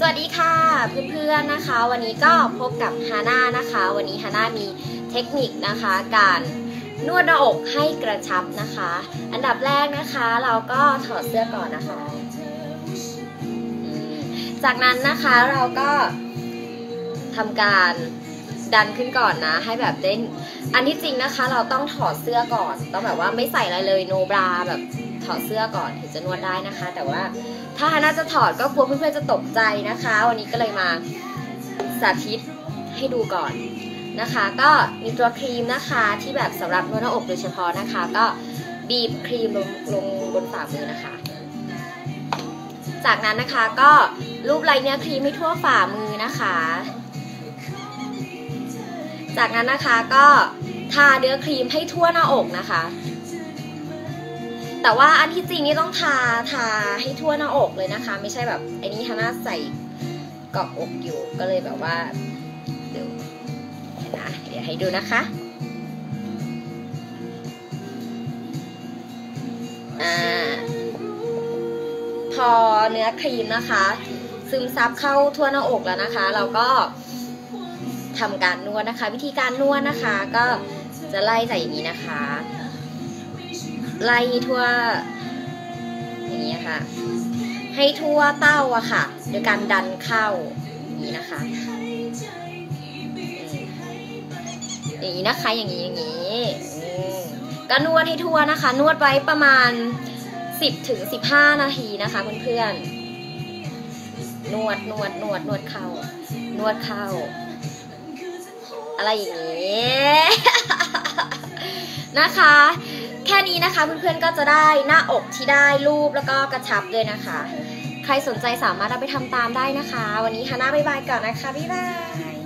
สวัสดีค่ะเพื่อนๆนะคะ วันนี้ก็พบกับฮาน่านะคะ วันนี้ฮาน่ามีเทคนิคนะคะ การนวดหน้าอกให้กระชับนะคะ อันดับแรกนะคะ เราก็ถอดเสื้อก่อนนะคะ จากนั้นนะคะเราก็ทำการดันขึ้นก่อนนะ ให้แบบเด้นอันที่จริงนะคะ เราต้องถอดเสื้อก่อน ต้องแบบว่าไม่ใส่อะไรเลยโนบราแบบ ถอดเสื้อก่อนถึงจะนวดได้นะคะ แต่ว่าถ้าฮาน่าจะถอดก็กลัวเพื่อนๆจะตกใจนะคะ วันนี้ก็เลยมาสาธิตให้ดูก่อนนะคะ ก็มีตัวครีมนะคะที่แบบสำหรับนวดหน้าอกโดยเฉพาะนะคะ ก็บีบครีมลงลงบนฝ่ามือนะคะ จากนั้นนะคะก็รูปไลเนื้อครีมให้ทั่วฝ่ามือนะคะ จากนั้นนะคะก็ทาเนื้อครีมให้ทั่วหน้าอกนะคะ แต่ว่าอันที่จริงนี่ต้องทาทาให้ทั่วหน้าอกเลยนะคะ ไม่ใช่แบบไอ้นี่ฮาน่าใส่เกาะอกอยู่ก็เลยแบบว่าเดี๋ยวนะเดี๋ยวให้ดูนะคะอ่าพอเนื้อครีมนะคะ ซึมซับเข้าทั่วหน้าอกแล้วนะคะ เราก็ทำการนวดนะคะ วิธีการนวดนะคะ ก็จะไล่จากอย่างนี้นะคะ ไล่ทั่วอย่างนี้ค่ะ ให้ทั่วเต้าอะค่ะ โดยการดันเข้าอย่างนี้นะคะ อย่างนี้นะคะ อย่างนี้อย่างนี้ก็นวดให้ทั่วนะคะ นวดไว้ประมาณ 10ถึง15 นาทีนะคะเพื่อนๆ นวดนวดนวดนวดเข้า นวดเข้า อะไรอย่างนี้ นะคะ แค่นี้นะคะเพื่อนๆก็จะได้หน้าอกที่ได้รูปแล้วก็กระชับด้วยนะคะ ใครสนใจสามารถเอาไปทำตามได้นะคะ วันนี้ฮาน่าบ๊ายบายก่อนนะคะ บ๊ายบาย